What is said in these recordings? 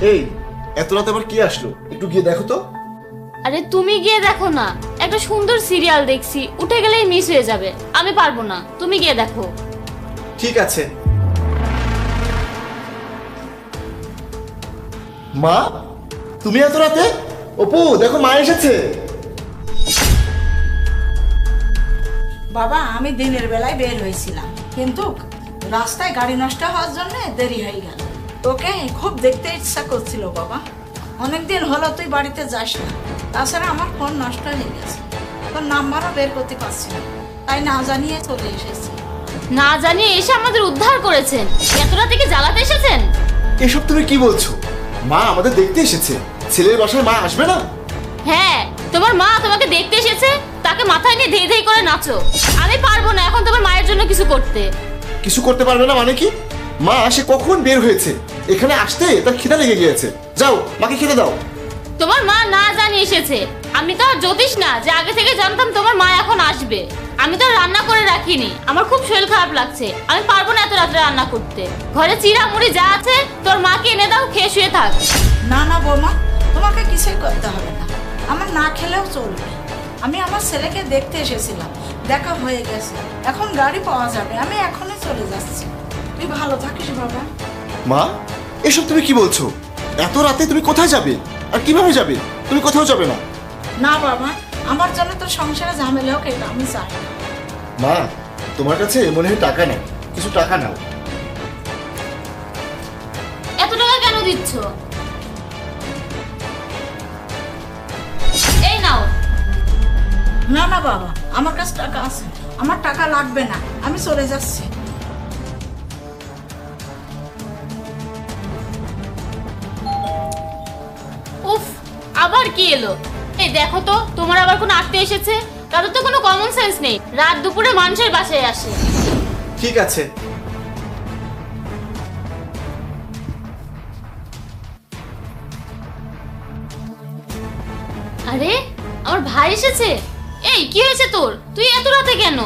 এই এত রাতে আবার কি আসলো? একটু গিয়ে দেখো তো। আরে তুমি গিয়ে দেখো না। একটা সুন্দর সিরিয়াল দেখছি উঠে গেলেই মিস হয়ে যাবে। আমি পারব না তুমি গিয়ে দেখো। ঠিক আছে। মা তুমি এত রাতে? অপু দেখো মা এসেছে। বাবা আমি দিনের বেলায় বের হয়েছিলাম কিন্তু রাস্তায় গাড়ি নষ্ট হওয়ার জন্য দেরি হয়ে গেল। তোকে খুব দেখতে ইচ্ছা করছিল বাবা। অনেকদিন হলো তুই বাড়িতে যাস না। তাছাড়া আমার ফোন নষ্ট হয়ে গেছে। তোর নাম্বারও বের করতে পারছি না। তাই না জানিয়ে চলে এসেছি। না জানিয়ে এসে আমাদের উদ্ধার করেছেন? এতটা থেকে জ্বালাতে এসেছেন? এসব তুমি কি বলছো? মা আমাদের দেখতে এসেছে। ছেলের বাসায় মা আসবে না? হ্যাঁ তোমার মা তোমাকে দেখতে এসেছে? তাকে মাথায় নিয়ে ধেই ধেই করে নাচো। আমি পারব না এখন তোমার মায়ের জন্য কিছু করতে। কিছু করতে পারবে না মানে কি? মা সে কখন বের হয়েছে? এখানে আসতে তার খিদা লেগে গিয়েছে। যাও মাকে খেতে দাও। তোমার মা না জানিয়ে এসেছে। আমি তো আর জ্যোতিষ না যে আগে থেকে জানতাম তোমার মা এখন আসবে। আমি তো আর রান্না করে রাখিনি। আমার খুব শরীর খারাপ লাগছে। আমি পারব না এত রাত্রে রান্না করতে। ঘরে চিরা মুড়ি যা আছে তোর মাকে এনে দাও খেয়ে শুয়ে থাক। না না বৌমা তোমাকে কিছুই করতে হবে না। আমার না খেলেও চলবে। আমি আমার ছেলেকে দেখতে এসেছিলাম। দেখা হয়ে গেছে। এখন গাড়ি পাওয়া যাবে। আমি এখনই চলে যাচ্ছি। তুই ভালো থাকিস বাবা। মা এসব তুমি কি বলছো? এত রাতে তুমি কোথায় যাবে? আর কীভাবে যাবে? তুমি কোথাও যাবে না। না বাবা আমার জন্য তো সংসারে ঝামেলা হোক এটা আমি চাই না। মা তোমার কাছে মনে হয় টাকা নেই। কিছু টাকা নাও। এত টাকা কেন দিচ্ছ? এই নাও। না না বাবা আমার কাছে টাকা আছে। আমার টাকা লাগবে না। আমি চলে যাচ্ছি। আবার কি এলো? এই দেখো তো তোমার আবার কোনো আত্মীয় এসেছে? তাদের তো কোনো কমন সেন্স নেই। রাত দুপুরে মানুষের বাসায় আসে। ঠিক আছে। আরে আমার ভাই এসেছে? এই কি হয়েছে তোর? তুই এত রাতে কেন?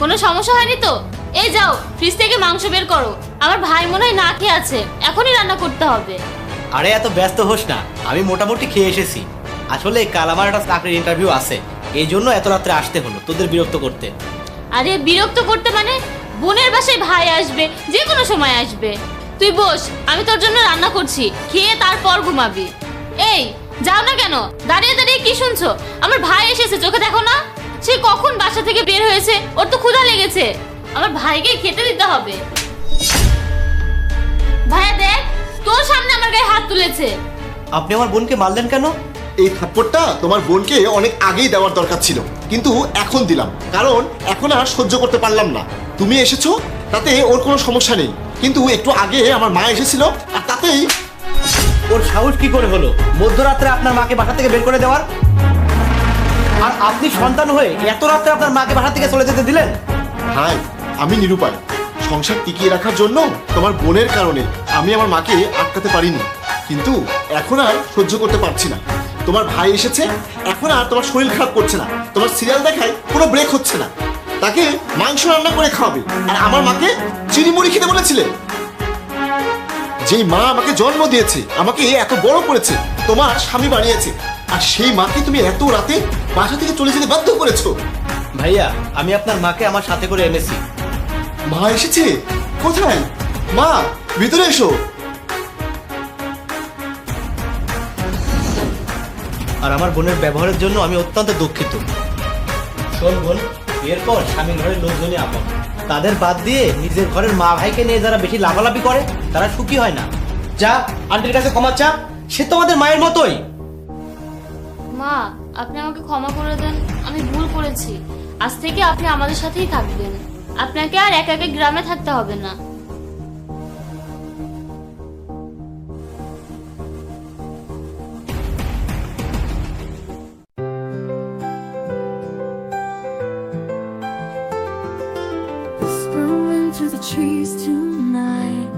কোনো সমস্যা হয়নি তো? এই যাও ফ্রিজ থেকে মাংস বের করো। আমার ভাই মনে হয় না খেয়ে আছে। এখনই রান্না করতে হবে। আরে এত ব্যস্ত হোস না, আমি মোটামুটি খেয়ে এসেছি। আসলে কাল আমার একটা চাকরির ইন্টারভিউ আছে, এই জন্য এত রাত্রে আসতে হলো, তোদের বিরক্ত করতে। আরে বিরক্ত করতে মানে? বোনের বাসায় ভাই আসবে, যে কোনো সময় আসবে। তুই বস, আমি তোর জন্য রান্না করছি, খেয়ে তারপর ঘুমাবি। এই, যাও না কেন? দাঁড়িয়ে দাঁড়িয়ে কি শুনছো? আমার ভাই এসেছে, চোখে দেখো না? সে কখন বাসা থেকে বের হয়েছে? ওর তো ক্ষুধা লেগেছে। আমার ভাইকে খেতে দিতে হবে। ভাইয়া দেখ তোর সামনে আমার গায়ে হাত তুলেছে। আপনি আমার বোনকে মারলেন কেন? এই থাপ্পড়টা তোমার বোনকে অনেক আগেই দেওয়ার দরকার ছিল কিন্তু এখন দিলাম। কারণ এখন আর সহ্য করতে পারলাম না। তুমি এসেছ তাতে ওর কোনো সমস্যা নেই। কিন্তু একটু আগে আমার মা এসেছিল আর তাতেই ওর সাহস কি করে হলো? মধ্যরাত্রে আপনার মাকে বাসা থেকে বের করে দেওয়ার? আর আপনি সন্তান হয়ে এত রাত্রে আপনার মাকে বাসা থেকে চলে যেতে দিলেন? হাই আমি নিরুপায়। সংসার টিকিয়ে রাখার জন্য তোমার বোনের কারণে আমি আমার মাকে আটকাতে পারিনি। কিন্তু এখন আর সহ্য করতে পারছি না। তোমার ভাই এসেছে, এখন আর তোমার শরীর খারাপ করছে না। তোমার সিরিয়াল দেখায় কোনো ব্রেক হচ্ছে না। তাকে মাংস রান্না করে খাওয়াবে। আর আমার মাকে চিনি মুড়ি খেতে বলেছিলে? যেই মা আমাকে জন্ম দিয়েছে, আমাকে এত বড় করেছে, তোমার স্বামী বানিয়েছে। আর সেই মাকে তুমি এত রাতে বাসা থেকে চলে যেতে বাধ্য করেছ। ভাইয়া, আমি আপনার মাকে আমার সাথে করে এনেছি। মা এসেছে। কোথায়? মা ভিতরে এসো। আর আমার বোনের ব্যবহারের জন্য আমি অত্যন্ত দুঃখিত। শোন বোন এরপর স্বামীর ঘরের লোকজনই আপন। তাদের বাদ দিয়ে নিজের ঘরের মা ভাইকে নিয়ে যারা বেশি লাভালাভি করে তারা সুখী হয় না। যা আন্টির কাছে ক্ষমা চা সে তো আমাদের মায়ের মতোই। মা আপনি আমাকে ক্ষমা করে দেন আমি ভুল করেছি। আজ থেকে আপনি আমাদের সাথেই থাকবেন। আপনাকে আর একা একা গ্রামে থাকতে হবে না Whispering through the trees tonight.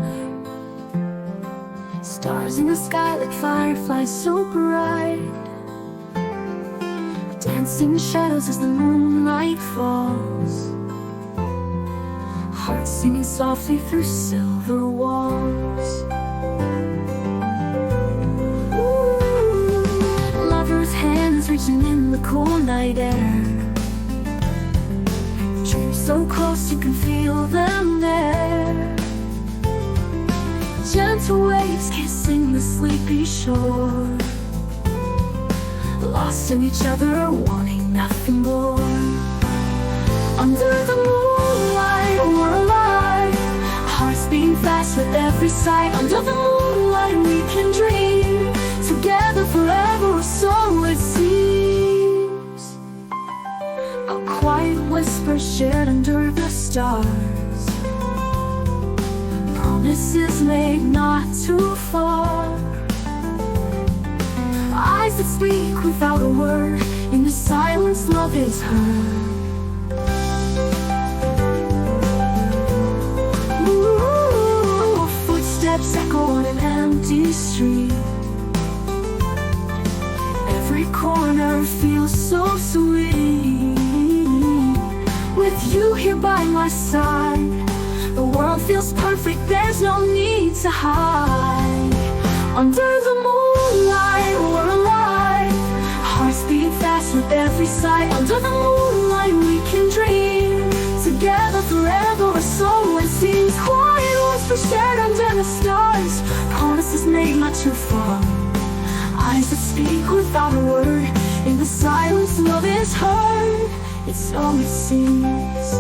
Stars in the sky like fireflies so bright. Dancing in shadows as the moonlight falls. heart singing softly through silver walls. Lovers' hands reaching in the cool night air. Dreams so close you can feel them there. Gentle waves kissing the sleepy shore. Lost in each other, wanting nothing more. Under the moonlight. Every sight. Under the moonlight, we can dream together forever, or so it seems. A quiet whisper shared under the stars. Promises made not too far. Eyes that speak without a word. In the silence, love is heard. Empty street. Every corner feels so sweet. With you here by my side, the world feels perfect. There's no need to hide. Under the moonlight, we're alive. Hearts beat fast with every sight. Under the moonlight, we can dream together forever. Or so it seems. Quiet whispers shared under the stars. Promises made not too far. Eyes that speak without a word. In the silence, love is heard. It's all it seems.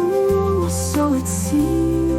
Ooh, so it seems.